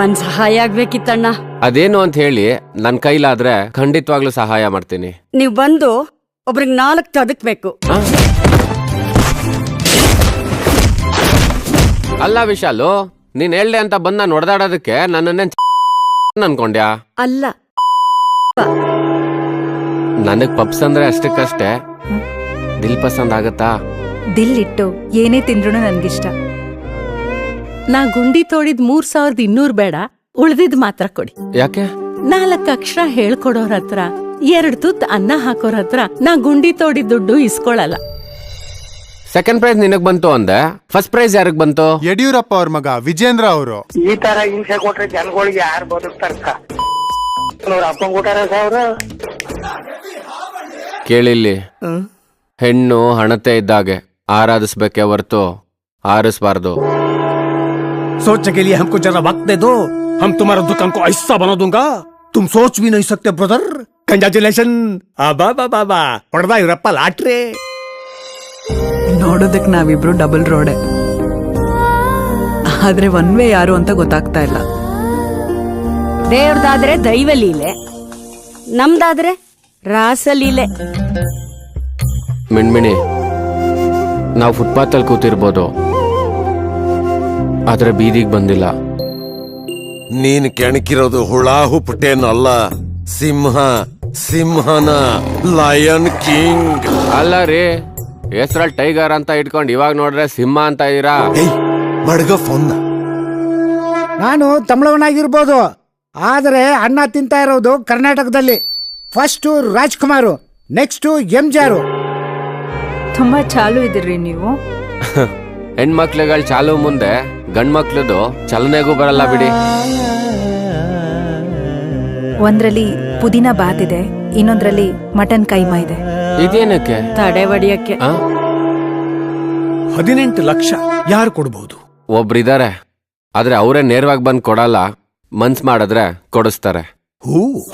ಒಂದ್ ಸಹಾಯ ಆಗ್ಬೇಕಿತ್ತಣ್ಣ. ಅದೇನು ಅಂತ ಹೇಳಿ ನನ್ ಕೈಲಾದ್ರೆ ಖಂಡಿತವಾಗ್ಲೂ ಸಹಾಯ ಮಾಡ್ತೀನಿ. ನೀವ್ ಬಂದು ಒಬ್ರಿಗೆ ನಾಲ್ಕು ತದಕ್ಬೇಕು ಆ? ಅಲ್ಲ ವಿಶಾಲು ನೀನ್ ಹೇಳ್ದೆ ಅಂತ ಬಂದ ನಾನು ಹೊಡೆದಾಡೋದಕ್ಕೆ ನನ್ನನ್ನೇ ಅನ್ಕೊಂಡ್ಯಾ? ಅಲ್ಲ. ನನಗ್ ಪಪ್ಸ್ ಅಂದ್ರೆ ಅಷ್ಟಕ್ಕಷ್ಟೇ. ದಿಲ್ ಪಸಂದ್ ಆಗತ್ತಾ? ದಿಲ್ ಇಟ್ಟು ಏನೇ ತಿಂದ್ರು ನನ್ಗಿಷ್ಟ. ನಾ ಗುಂಡಿ ತೋಡಿದ್ ಮೂರ್ ಸಾವಿರದ ಇನ್ನೂರ್ ಬೇಡ ಉಳ್ದಿದ್ ಮಾತ್ರ ಕೊಡಿ. ಯಾಕೆ? ನಾಲ್ಕು ಅಕ್ಷರ ಹೇಳ್ಕೊಡೋರ್ ಹತ್ರ ಎರಡ್ ತುತ್ ಅನ್ನ ಹಾಕೋರ್ ಹತ್ರ ನಾ ಗುಂಡಿ ತೋಡಿದ್ ದುಡ್ಡು ಇಸ್ಕೊಳಲ್ಲ. ಸೆಕೆಂಡ್ ಪ್ರೈಸ್ ನಿನಗ್ ಬಂತು ಅಂದೆ. ಫಸ್ಟ್ ಪ್ರೈಸ್ ಯಾರಿಗ್ ಬಂತು? ಯಡಿಯೂರಪ್ಪ ಅವ್ರ ಮಗ ವಿಜೇಂದ್ರ ಅವರು. ಈ ತರ ಹಿಂಸೆ ಕೊಟ್ರೆ ಜನಗಳಿಗೆ ಯಾರು ಬದುಕ್ತಾರಕ್ಕ ಅವ್ರ ಅಪ್ಪನ್ ಕೊಟ್ಟಾರ ಸಾವಿರ ಕೇಳಿಲ್ಲಿ. ಹೆಣ್ಣು ಹಣತೆ ಇದ್ದಾಗೆ ಆರಾಧಿಸ್ಬೇಕೆ ಹೊರ್ತು ಆರಿಸ್ಬಾರ್ದು. सोचने के लिए हमको जरा वक्त दे दो हम तुम्हारा दुकान को ऐसा बना दूंगा तुम सोच भी नहीं सकते ब्रदर कंग्रेचुलेशन बा बा बा बा ಹೊಡೆದ ಇವರಪ್ಪ ಲಾಟ್ರಿ ನೋಡೋದಕ್ ನಾವಿಬ್ರು ಡಬಲ್ ರೋಡೆ ಆದ್ರೆ ಒನ್ ವೇ ಯಾರು ಅಂತ ಗೊತ್ತಾಗ್ತಾ ಇಲ್ಲ ದೇವ್ರದಾದ್ರೆ ದೈವ ಲೀಲೆ ನಮ್ದಾದ್ರೆ ರಾಸಲೀಲೆ ಮಿಣ್ಮಿಣಿ ನಾವು ಫುಟ್ಪಾತ್ ಅಲ್ಲಿ ಕೂತಿರ್ಬೋದು ಆದ್ರೆ ಬೀದಿಗೆ ಬಂದಿಲ್ಲ. ನೀನ್ ಕೆಣಕಿರೋದು ಹುಳ ಹುಪ್ಪಟೇನು ಅಲ್ಲ ಸಿಂಹ ಸಿಂಹನ ಲಯನ್ ಕಿಂಗ್. ಅಲ್ಲ ರೀ ಹೆಸರಲ್ಲಿ ಟೈಗರ್ ಅಂತ ಇಟ್ಕೊಂಡು ಇವಾಗ ನೋಡ್ರೆ ಸಿಂಹ ಅಂತ ಇದೀರಾ ಮಡಗ ಮಡ್ಗ ಫೋನ್ ನಾನು ತಮಿಳವನಾಗಿರ್ಬೋದು. ಆದರೆ ಅನ್ನ ತಿಂತಾ ಇರೋದು ಕರ್ನಾಟಕದಲ್ಲಿ. ಫಸ್ಟು ರಾಜ್ಕುಮಾರು ನೆಕ್ಸ್ಟು ಎಂ ಜಾರು ತುಂಬಾ ಚಾಲು ಇದ್ರಿ ನೀವು. ಹೆಣ್ಮಕ್ಳುಗಳ ಚಾಲು ಮುಂದೆ. ಗಂಡ್ಮಕ್ಳದು ಚಲನೆಗೂ ಬರಲ್ಲ ಬಿಡಿ. ಒಂದ್ರಲ್ಲಿ ಪುದೀನ ಬಾತ್ ಇದೆ ಇನ್ನೊಂದ್ರಲ್ಲಿ ಮಟನ್ ಕೈಮಾ ಇದೆ. ಇದೇನಕ್ಕೆ? ತಡೆ ಹೊಡಿಯಕ್ಕೆ ಆ? ಹದಿನೆಂಟು ಲಕ್ಷ ಯಾರು ಕೊಡಬಹುದು ಒಬ್ರಿದಾರೆ. ಆದ್ರೆ ಅವರೇ ನೇರವಾಗಿ ಬಂದು ಕೊಡಲ್ಲ ಮನ್ಸ್ ಮಾಡಿದ್ರೆ ಕೊಡಿಸ್ತಾರೆ. ಹೂ.